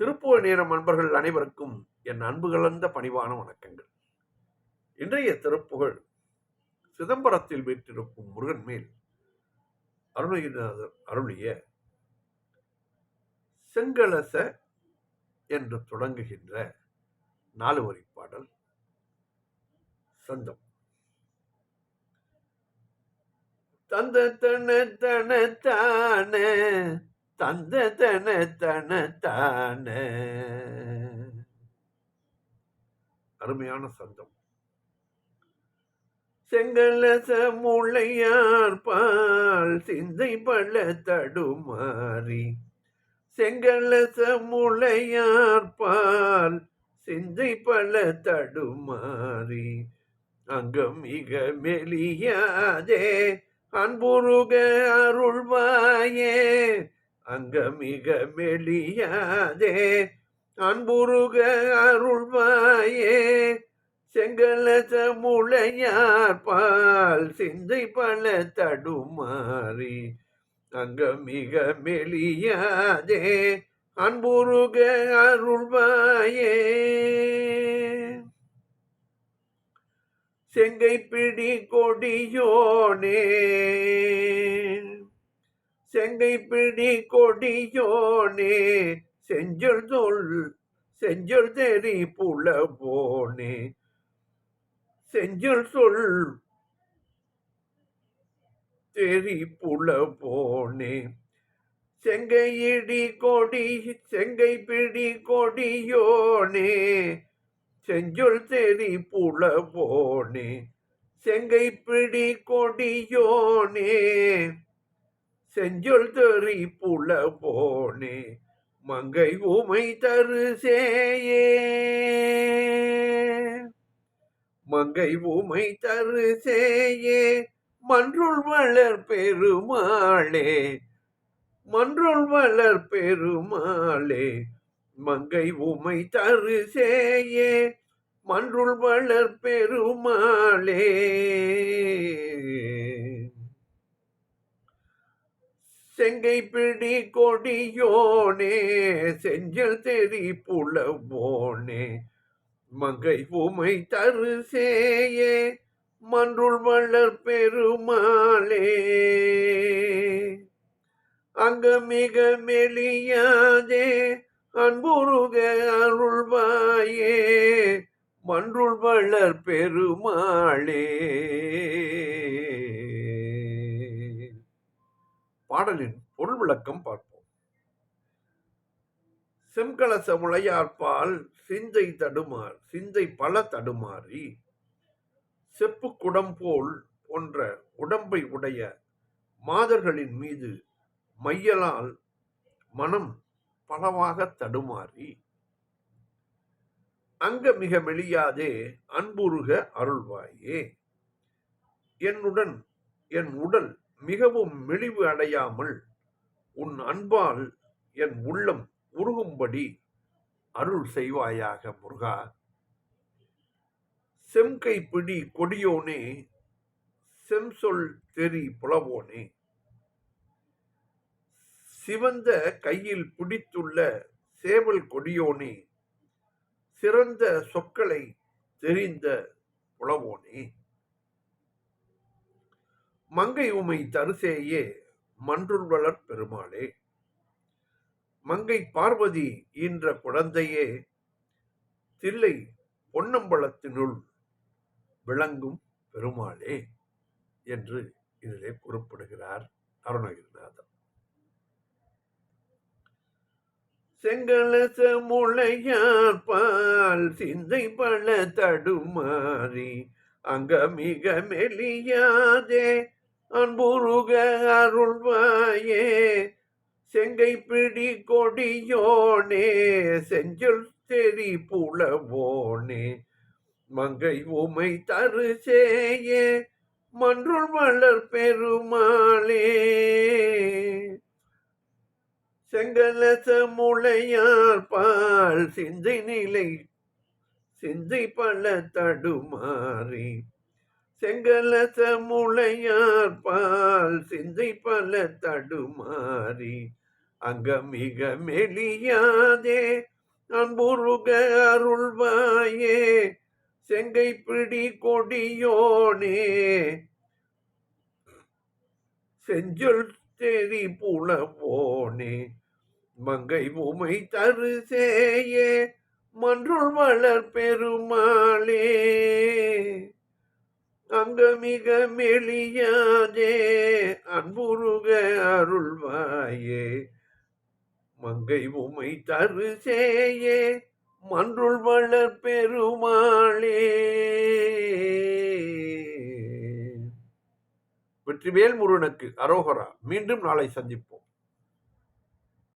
திருப்பூர் நேரம் அன்பர்கள் அனைவருக்கும் என் அன்பு கலந்த பணிவான வணக்கங்கள். இன்றைய திருப்புகழ் சிதம்பரத்தில் வீற்றிருக்கும் முருகன் மேல் அருணகிரிநாதர் அருளிய செங்கலச என்று தொடங்குகின்ற நாலு வரி பாடல் சந்தம். தந்த தன தன தான தந்த தன தன தான. அருமையான சந்தம் செங்கலச முளையார் பால் சிந்தை பல தடுமாறி. செங்கலச முளையார் பால் சிந்தை பல தடுமாறி. அங்கம் மிக மெலியாதே அன்புருக அருள்வாயே அங்க மிக மெலியாதே அன்புருக அருள்வாயே. செங்கல முளையார் பால் சிந்தை பல தடுமாறி அங்க மிக மெலியாதே அன்புருக அருள்வாயே. செங்கை பிடி கொடியோனே செங்கை பிடி கொடியோனே செஞ்சொல் சொல் செஞ்சொல் தெரி புல போனே. செஞ்சொல் சொல் தெரி புல போனே. செங்கை இடி கொடி செங்கை பிடி கொடியோனே செஞ்சொல் தெரி புல போனே. செங்கை பிடி கொடியோனே செஞ்சொல் தெரி புல போனே மங்கை உமை தரு சேயே. மங்கை உமை தரு சேயே மன்றுள் வளர் பெருமாளே மன்றுள் வளர் பெருமாளே மங்கை உமை தரு சேயே மன்றுள் வளர் பெருமாளே. செங்கை பிடி கொடியோனே செஞ்சல் தெரி புலவோனே மங்கை உமை தருசேயே மன்றுள் வளர் பெருமாளே. அங்க மிக மெலியாதே அன்புருக அருள்வாயே மன்றுள் வளர் பெருமாளே. பாடலின் பொருள் விளக்கம் பார்ப்போம். செம்கலச முளையார்பால் சிந்தை தடுமாறு சிந்தை பல தடுமாறி செப்பு குடம் போல் போன்ற உடம்பை உடைய மாதர்களின் மீது மையலால் மனம் பலவாக தடுமாறி அங்க மிக மெளியாதே அன்புருக அருள்வாயே. என்னுடன் என் உடல் மிகவும் மெலிவு அடையாமல் உன் அன்பால் என் உள்ளம் உருகும்படி அருள் செய்வாயாக முருகா. செம்கை பிடி கொடியோனே செம்சொல் தெரி புலவோனே. சிவந்த கையில் பிடித்துள்ள சேவல் கொடியோனே சிறந்த சொற்களை தெரிந்த புலவோனே. மங்கை உமை தருசேயே மன்றுள் வளர் பெருமாளே. மங்கை பார்வதி என்ற குழந்தையே தில்லை பொன்னம்பலத்தினுள் விளங்கும் பெருமாளே என்று இதிலே குறிப்பிடுகிறார் அருணகிரிநாதர். செங்கலச முளையார் பால் சிந்தை பல தடுமாறி அங்க மிக மெலியாதே அன்புருக அருள்வாயே செங்கை பிடி கொடியோனே செஞ்சொல் செறி புலவோனே மங்கை உமை தருசேயே மன்றுள் மலர் பெருமாளே. செங்கலச முளையார் பால் சிந்தை நிலை சிந்தை பல தடுமாறி செங்கலச முளையார் பால் சிந்தை பல தடுமாறி அங்கமிக மெலியாதே அன்புருக அருள்வாயே செங்கை பிடி கொடியோனே. செஞ்சொல் தெரி புலவோனே மங்கை உமை தருசேயே மன்றுள் வளர் பெருமாளே அங்கமிக மெளியாதே அன்புருக அருள்வாயே மங்கை உமை தருசேயே மன்றுள் வளர் பெருமாளே. வெற்றிவேல் முருகனுக்கு அரோகரா மீண்டும் நாளை சந்திப்போம்.